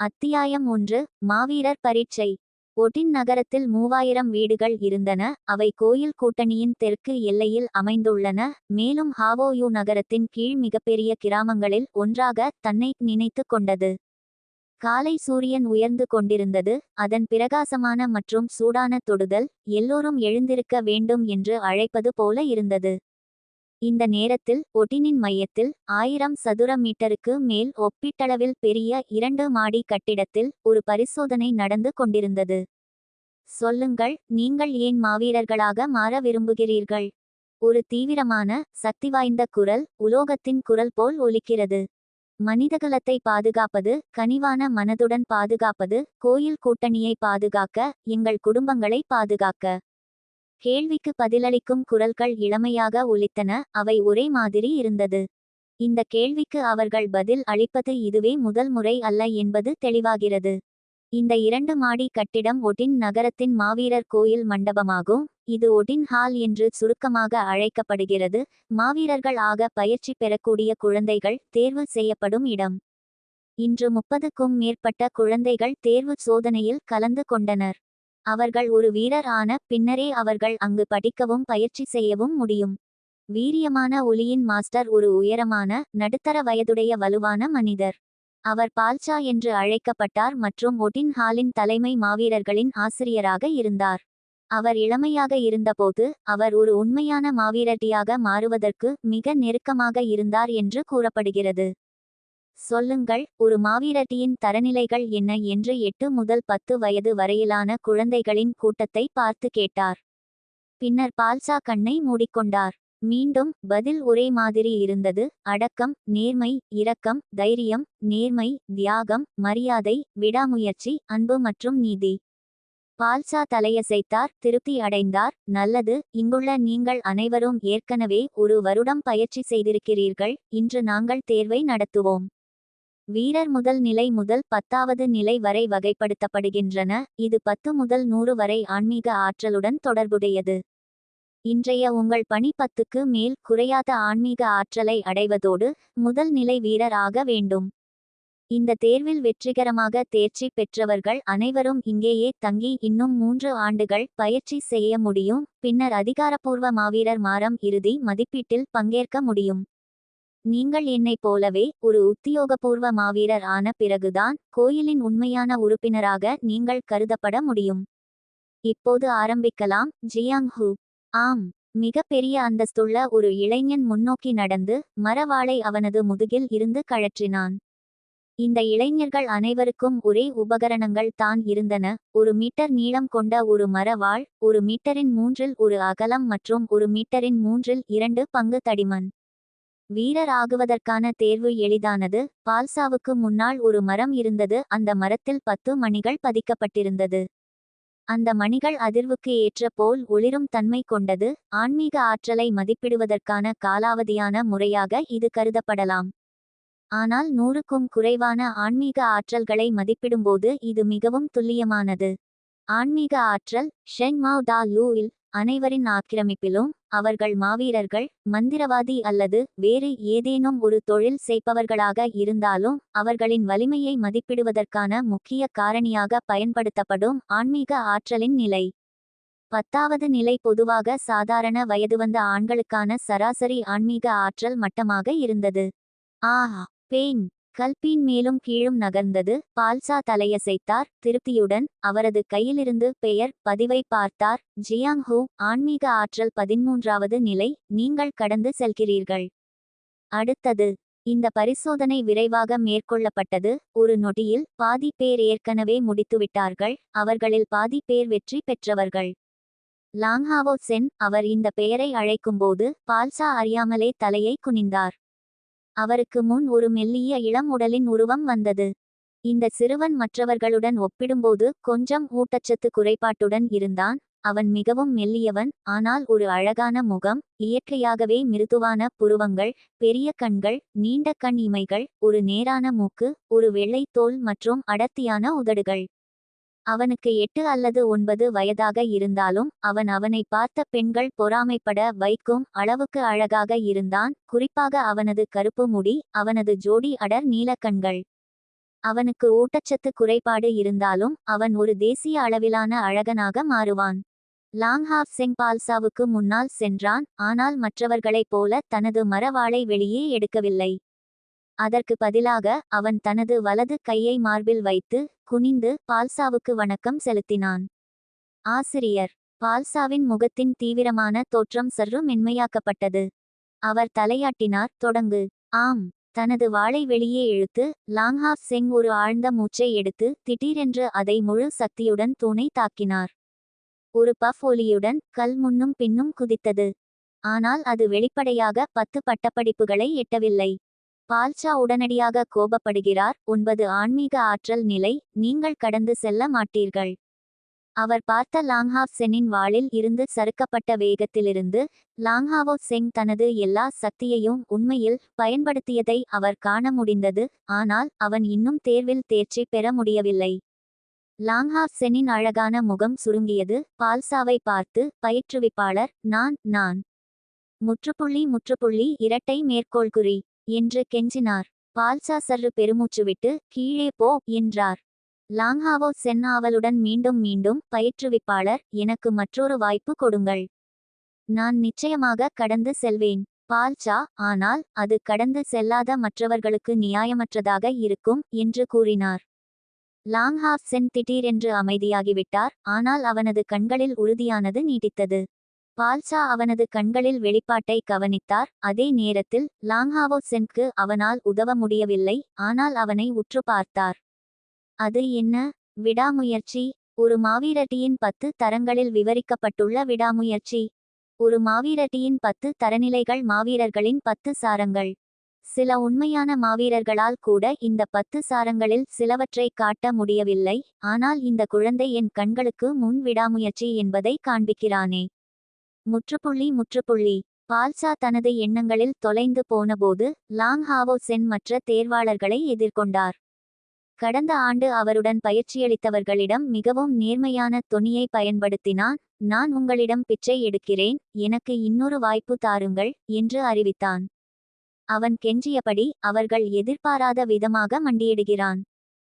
அத்தியாயம் ஒன்று மாவீரர் பரீட்சை. ஒட்டின் நகரத்தில் மூவாயிரம் வீடுகள் இருந்தன அவை கோயில் கூட்டணியின் தெற்கு எல்லையில் அமைந்துள்ளன மேலும் ஹாவோயூ நகரத்தின் கீழ் மிகப்பெரிய கிராமங்களில் ஒன்றாக தன்னை நினைத்து கொண்டது. காலை சூரியன் உயர்ந்து கொண்டிருந்தது அதன் பிரகாசமான மற்றும் சூடான தொடுதல் எல்லோரும் எழுந்திருக்க வேண்டும் என்று அழைப்பது போல இருந்தது. இந்த நேரத்தில் ஒட்டினின் மையத்தில் ஆயிரம் சதுர மீட்டருக்கு மேல் ஒப்பீட்டளவில் பெரிய இரண்டு மாடி கட்டிடத்தில் ஒரு பரிசோதனை நடந்து கொண்டிருந்தது. சொல்லுங்கள் நீங்கள் ஏன் மாவீரர்களாக மாற விரும்புகிறீர்கள்? ஒரு தீவிரமான சக்தி வாய்ந்த குரல் உலோகத்தின் குரல் போல் ஒலிக்கிறது. மனிதகுலத்தை பாதுகாப்பது கனிவான மனதுடன் பாதுகாப்பது கோயில் கூட்டணியை பாதுகாக்க எங்கள் குடும்பங்களை பாதுகாக்க. கேள்விக்கு பதிலளிக்கும் குரல்கள் இளமையாக ஒலித்தன அவை ஒரே மாதிரி இருந்தது. இந்த கேள்விக்கு அவர்கள் பதில் அளிப்பது இதுவே முதல் முறை அல்ல என்பது தெளிவாகிறது. இந்த இரண்டு மாடி கட்டிடம் ஒடின் நகரத்தின் மாவீரர் கோயில் மண்டபமாகும் இது ஒடின் ஹால் என்று சுருக்கமாக அழைக்கப்படுகிறது மாவீரர்கள் ஆக பயிற்சி பெறக்கூடிய குழந்தைகள் தேர்வு செய்யப்படும் இடம். இன்று முப்பதுக்கும் மேற்பட்ட குழந்தைகள் தேர்வு சோதனையில் கலந்து கொண்டனர். அவர்கள் ஒரு வீரர் ஆன பின்னரே அவர்கள் அங்கு படிக்கவும் பயிற்சி செய்யவும் முடியும். வீரியமான ஒளியின் மாஸ்டர் ஒரு உயரமான நடுத்தர வயதுடைய வலுவான மனிதர். அவர் பால்சா என்று அழைக்கப்பட்டார் மற்றும் ஒட்டின் ஹாலின் தலைமை மாவீரர்களின் ஆசிரியராக இருந்தார். அவர் இளமையாக இருந்தபோது அவர் ஒரு உண்மையான மாவீரட்டியாக மாறுவதற்கு மிக நெருக்கமாக இருந்தார் என்று கூறப்படுகிறது. சொல்லுங்கள் ஒரு மாவீரட்டியின் தரநிலைகள் என்ன என்று எட்டு முதல் பத்து வயது வரையிலான குழந்தைகளின் கூட்டத்தை பார்த்து கேட்டார். பின்னர் பால்சா கண்ணை மூடிக்கொண்டார். மீண்டும் பதில் ஒரே மாதிரி இருந்தது. அடக்கம் நேர்மை இரக்கம் தைரியம் நேர்மை தியாகம் மரியாதை விடாமுயற்சி அன்பு மற்றும் நீதி. பால்சா தலையசைத்தார் திருப்தி அடைந்தார். நல்லது இங்குள்ள நீங்கள் அனைவரும் ஏற்கனவே ஒரு வருடம் பயிற்சி செய்திருக்கிறீர்கள். இன்று நாங்கள் தேர்வை நடத்துவோம். வீரர் முதல் நிலை முதல் பத்தாவது நிலை வரை வகைப்படுத்தப்படுகின்றன. இது பத்து முதல் நூறு வரை ஆன்மீக ஆற்றலுடன் தொடர்புடையது. இன்றைய உங்கள் பணி பத்துக்கு மேல் குறையாத ஆன்மீக ஆற்றலை அடைவதோடு முதல் நிலை வீரர் ஆக வேண்டும். இந்த தேர்வில் வெற்றிகரமாக தேர்ச்சி பெற்றவர்கள் அனைவரும் இங்கேயே தங்கி இன்னும் மூன்று ஆண்டுகள் பயிற்சி செய்ய முடியும். பின்னர் அதிகாரப்பூர்வ மாவீரர் மாறம் இறுதி மதிப்பீட்டில் பங்கேற்க முடியும். நீங்கள் என்னைப் போலவே ஒரு உத்தியோகபூர்வ மாவீரர் ஆன பிறகுதான் கோயிலின் உண்மையான உறுப்பினராக நீங்கள் கருதப்பட முடியும். இப்போது ஆரம்பிக்கலாம் ஜியாங் ஹூ. ஆம் மிக பெரிய அந்தஸ்துள்ள ஒரு இளைஞன் முன்னோக்கி நடந்து மரவாளை அவனது முதுகில் இருந்து கழற்றினான். இந்த இளைஞர்கள் அனைவருக்கும் ஒரே உபகரணங்கள் தான் இருந்தன ஒரு மீட்டர் நீளம் கொண்ட ஒரு மரவாள் ஒரு மீட்டரின் மூன்றில் ஒரு அகலம் மற்றும் ஒரு மீட்டரின் மூன்றில் இரண்டு பங்கு தடிமன். வீரர் ஆகுவதற்கான தேர்வு எளிதானது. பால்சாவுக்கு முன்னால் ஒரு மரம் இருந்தது. அந்த மரத்தில் பத்து மணிகள் பதிக்கப்பட்டிருந்தது. அந்த மணிகள் அதிர்வுக்கு ஏற்ற போல் ஒளிரும் தன்மை கொண்டது. ஆன்மீக ஆற்றலை மதிப்பிடுவதற்கான காலாவதியான முறையாக இது கருதப்படலாம். ஆனால் நூறுக்கும் குறைவான ஆன்மீக ஆற்றல்களை மதிப்பிடும்போது இது மிகவும் துல்லியமானது. ஆன்மீக ஆற்றல் ஷெங் மாவ் லூ இல் அனைவரின் ஆக்கிரமிப்பிலும் அவர்கள் மாவீரர்கள் மந்திரவாதி அல்லது வேறு ஏதேனும் ஒரு தொழில் செய்பவர்களாக இருந்தாலும் அவர்களின் வலிமையை மதிப்பிடுவதற்கான முக்கிய காரணியாக பயன்படுத்தப்படும் ஆன்மீக ஆற்றலின் நிலை. பத்தாவது நிலை பொதுவாக சாதாரண வயது வந்த ஆண்களுக்கான சராசரி ஆன்மீக ஆற்றல் மட்டமாக இருந்தது. ஆஹா பெயின் கல்பீன் மேலும் கீழும் நகர்ந்தது. பால்சா தலையசைத்தார். திருப்தியுடன் அவரது கையிலிருந்து பெயர் பதிவை பார்த்தார். ஜியாங் ஹூ ஆன்மீக ஆற்றல் பதிமூன்றாவது நிலை. நீங்கள் கடந்து செல்கிறீர்கள். அடுத்தது இந்த பரிசோதனை விரைவாக மேற்கொள்ளப்பட்டது. ஒரு நொடியில் பாதி பேர் ஏற்கனவே முடித்துவிட்டார்கள். அவர்களில் பாதி பேர் வெற்றி பெற்றவர்கள். லாங்ஹாவோ சென் அவர் இந்த பெயரை அழைக்கும்போது பால்சா அறியாமலே தலையை குனிந்தார். அவருக்கு முன் ஒரு மெல்லிய இளம் உடலின் உருவம் வந்தது. இந்த சிறுவன் மற்றவர்களுடன் ஒப்பிடும்போது கொஞ்சம் ஊட்டச்சத்து குறைபாட்டுடன் இருந்தான். அவன் மிகவும் மெல்லியவன் ஆனால் ஒரு அழகான முகம் இயற்கையாகவே மிருதுவான புருவங்கள் பெரிய கண்கள் நீண்ட கண் இமைகள் ஒரு நேரான மூக்கு ஒரு வெள்ளை தோல் மற்றும் அடர்த்தியான உதடுகள். அவனுக்கு எட்டு அல்லது ஒன்பது வயதாக இருந்தாலும் அவன் அவனை பார்த்த பெண்கள் பொறாமைப்பட வைக்கும் அளவுக்கு அழகாக இருந்தான். குறிப்பாக அவனது கருப்பு முடி அவனது ஜோடி அடர் நீலக்கண்கள் அவனுக்கு ஊட்டச்சத்து குறைபாடு இருந்தாலும் அவன் ஒரு தேசிய அளவிலான அழகனாக மாறுவான். லாங்ஹாப் செங் பால்சாவுக்கு முன்னால் சென்றான் ஆனால் மற்றவர்களைப் போல தனது மரவாளை வெளியே எடுக்கவில்லை. அதற்கு பதிலாக அவன் தனது வலது கையை மார்பில் வைத்து குனிந்து பால்சாவுக்கு வணக்கம் செலுத்தினான். ஆசிரியர் பால்சாவின் முகத்தின் தீவிரமான தோற்றம் சற்று மென்மையாக்கப்பட்டது. அவர் தலையாட்டினார் தொடங்கு. ஆம். தனது வாளை வெளியே இழுத்து லாங்ஹாஃப் செங் ஒரு ஆழ்ந்த மூச்சை எடுத்து திடீரென்று அதை முழு சக்தியுடன் தூணை தாக்கினார். ஒரு பஃப் ஒலியுடன் கல் முன்னும் பின்னும் குதித்தது. ஆனால் அது வெளிப்படையாக பத்து பட்டப்படிப்புகளை எட்டவில்லை. பால்சா உடனடியாக கோபப்படுகிறார். ஒன்பது ஆன்மீக ஆற்றல் நிலை நீங்கள் கடந்து செல்ல மாட்டீர்கள். அவர் பார்த்த லாங்ஹாவ் சென்னின் வாளில் இருந்து சறுக்கப்பட்ட வேகத்திலிருந்து லாங்ஹாவோ செங் தனது எல்லா சக்தியையும் உண்மையில் பயன்படுத்தியதை அவர் காண முடிந்தது. ஆனால் அவன் இன்னும் தேர்வில் தேர்ச்சி பெற முடியவில்லை. லாங்ஹாவ் சென்னின் அழகான முகம் சுருங்கியது. பால்சாவை பார்த்து பயிற்றுவிப்பாளர் நான் நான். முற்றுப்புள்ளி முற்றுப்புள்ளி இரட்டை மேற்கோள் குறி என்று கெஞ்சினார். பால்சா சற்று பெருமூச்சுவிட்டு கீழே போ என்றார். லாங்ஹாவோ சென் ஆவலுடன் மீண்டும் மீண்டும் பயிற்றுவிப்பாளர் எனக்கு மற்றொரு வாய்ப்பு கொடுங்கள். நான் நிச்சயமாக கடந்து செல்வேன். பால்சா ஆனால் அது கடந்து செல்லாத மற்றவர்களுக்கு நியாயமற்றதாக இருக்கும் என்று கூறினார். லாங்ஹாவ் சென் திடீரென்று அமைதியாகிவிட்டார். ஆனால் அவனது கண்களில் உறுதியானது நீடித்தது. பால்சா அவனது கண்களில் வெளிப்பாட்டை கவனித்தார். அதே நேரத்தில் லாங்ஹாவோ சென்க்கு அவனால் உதவ முடியவில்லை ஆனால் அவனை உற்று பார்த்தார். அது என்ன? விடாமுயற்சி. ஒரு மாவீரட்டியின் பத்து தரங்களில் விவரிக்கப்பட்டுள்ள விடாமுயற்சி. ஒரு மாவீரட்டியின் பத்து தரநிலைகள் மாவீரர்களின் பத்து சாரங்கள். சில உண்மையான மாவீரர்களால் கூட இந்த பத்து சாரங்களில் சிலவற்றை காட்ட முடியவில்லை ஆனால் இந்த குழந்தை என் கண்களுக்கு முன் விடாமுயற்சி என்பதை காண்பிக்கிறானே. முற்றுப்புள்ளி முற்றுப்புள்ளி. பால்சா தனது எண்ணங்களில் தொலைந்து போனபோது லாங் ஹாவோ சென் மற்ற தேர்வாளர்களை எதிர்கொண்டார். கடந்த ஆண்டு அவருடன் பயிற்சியளித்தவர்களிடம் மிகவும் நேர்மையான தொனியை பயன்படுத்தினான் நான் உங்களிடம் பிச்சை எடுக்கிறேன் எனக்கு இன்னொரு வாய்ப்பு தாருங்கள் என்று அறிவித்தான். அவன் கெஞ்சியபடி அவர்கள் எதிர்பாராத விதமாக மண்டியிடுகிறான்.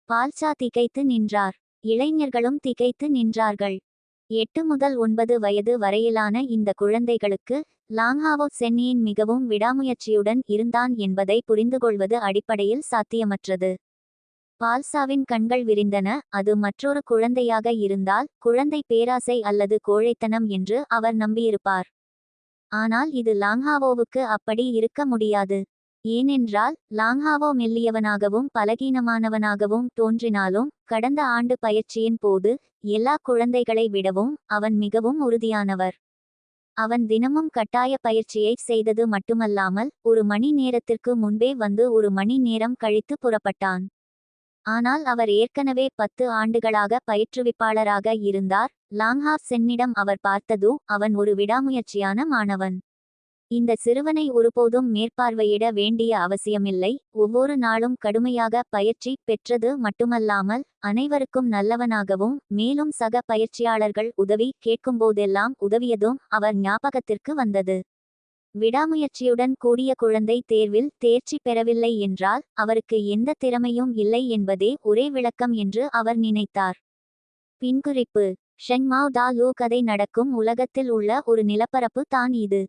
பால்சா திகைத்து நின்றார். இளைஞர்களும் திகைத்து நின்றார்கள். எட்டு முதல் ஒன்பது வயது வரையிலான இந்த குழந்தைகளுக்கு லாங்ஹாவோ சென்னியின் மிகவும் விடாமுயற்சியுடன் இருந்தான் என்பதை புரிந்துகொள்வது அடிப்படையில் சாத்தியமற்றது. பால்சாவின் கண்கள் விரிந்தன அது மற்றொரு குழந்தையாக இருந்தால் குழந்தை பேராசை அல்லது கோழைத்தனம் என்று அவர் நம்பியிருப்பார். ஆனால் இது லாங்ஹாவோவுக்கு அப்படி இருக்க முடியாது. ஏனென்றால் லாங்ஹாவோ மெல்லியவனாகவும் பலகீனமானவனாகவும் தோன்றினாலும் கடந்த ஆண்டு பயிற்சியின் போது எல்லா குழந்தைகளை விடவும் அவன் மிகவும் உறுதியானவர். அவன் தினமும் கட்டாய பயிற்சியை செய்தது மட்டுமல்லாமல் ஒரு மணி நேரத்திற்கு முன்பே வந்து ஒரு மணி நேரம் கழித்து புறப்பட்டான். ஆனால் அவர் ஏற்கனவே பத்து ஆண்டுகளாக பயிற்றுவிப்பாளராக இருந்தார் லாங்ஹா சென்னிடம் அவர் பார்த்ததோ அவன் ஒரு விடாமுயற்சியான மாணவன். இந்த சிறுவனை ஒருபோதும் மேற்பார்வையிட வேண்டிய அவசியமில்லை. ஒவ்வொரு நாளும் கடுமையாக பயிற்சி பெற்றது மட்டுமல்லாமல் அனைவருக்கும் நல்லவனாகவும் மேலும் சக பயிற்சியாளர்கள் உதவி கேட்கும்போதெல்லாம் உதவியதும் அவர் ஞாபகத்திற்கு வந்தது. விடாமுயற்சியுடன் கூடிய குழந்தை தேர்வில் தேர்ச்சி பெறவில்லை என்றால் அவருக்கு எந்த திறமையும் இல்லை என்பதே ஒரே விளக்கம் என்று அவர் நினைத்தார். பின்குறிப்பு. ஷெங்மாவ் தா லூ கதை நடக்கும் உலகத்தில் உள்ள ஒரு நிலப்பரப்பு தான் இது.